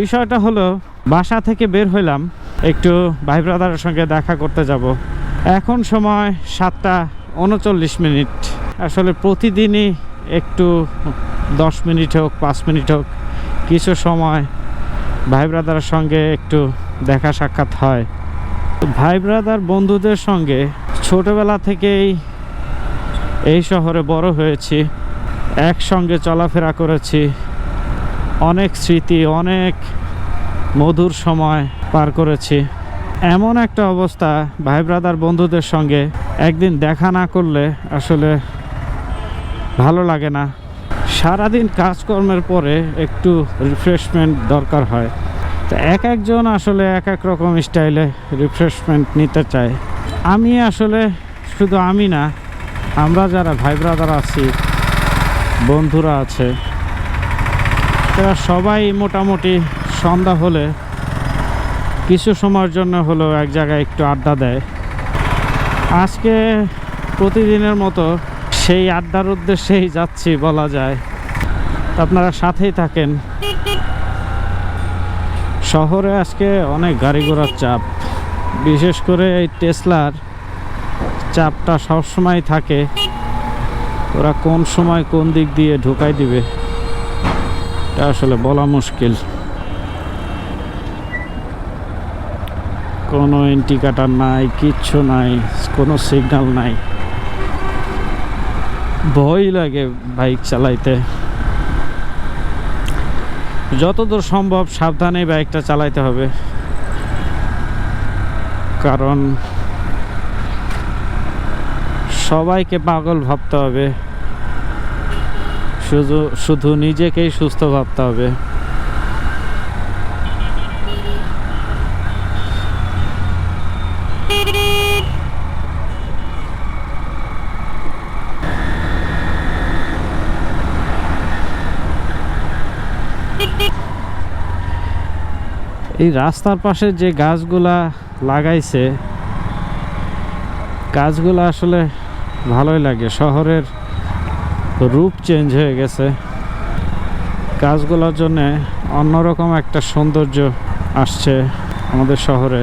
বিষয়টা হলো, বাসা থেকে বের হইলাম, একটু ভাই ব্রাদারের সঙ্গে দেখা করতে যাব। এখন সময় সাতটা উনচল্লিশ মিনিট। আসলে প্রতিদিনই একটু দশ মিনিট হোক, পাঁচ মিনিট হোক, কিছু সময় ভাই ব্রাদারের সঙ্গে একটু দেখা সাক্ষাৎ হয়। ভাই ব্রাদার বন্ধুদের সঙ্গে ছোটবেলা থেকেই এই শহরে বড় হয়েছি, একসঙ্গে চলাফেরা করেছি অনেক স্মৃতি, অনেক মধুর সময় পার করেছি। এমন একটা অবস্থা ভাই ব্রাদার বন্ধুদের সঙ্গে একদিন দেখা না করলে আসলে ভালো লাগে না। সারাদিন কাজকর্মের পরে একটু রিফ্রেশমেন্ট দরকার হয়। তো এক একজন আসলে এক এক রকম স্টাইলে রিফ্রেশমেন্ট নিতে চায়। আমি আসলে শুধু আমি না, আমরা যারা ভাই ব্রাদার আছি, বন্ধুরা আছে তারা সবাই মোটামুটি সন্ধ্যা হলে কিছু সময়ের জন্য হলেও এক জায়গায় একটু আড্ডা দেয়। আজকে প্রতিদিনের মতো সেই আড্ডার উদ্দেশ্যেই যাচ্ছি বলা যায়। আপনারা সাথেই থাকেন। শহরে আজকে অনেক গাড়ি ঘোড়ার চাপ। বিশেষ করে এই টেসলার চাপটা সবসময় থাকে। ওরা কোন সময় কোন দিক দিয়ে ঢুকাই দিবে। এটা আসলে বলা মুশকিল। কোনো ইন্ডিকেটার নাই, কিচ্ছু নাই, কোনো সিগনাল নাই। ভয় লাগে বাইক চালাইতে। যতদূর সম্ভব সাবধানে বাইকটা চালাইতে হবে। কারণ সবাইকে পাগল ভাবতে হবে। শুধু শুধু নিজেকেই সুস্থ ভাবতে হবে। এই রাস্তার পাশে যে গাছগুলা লাগাইছে, গাছগুলো আসলে ভালোই লাগে। শহরের রূপ চেঞ্জ হয়ে গেছে। কাজগুলোর জন্যে অন্যরকম একটা সৌন্দর্য আসছে আমাদের শহরে।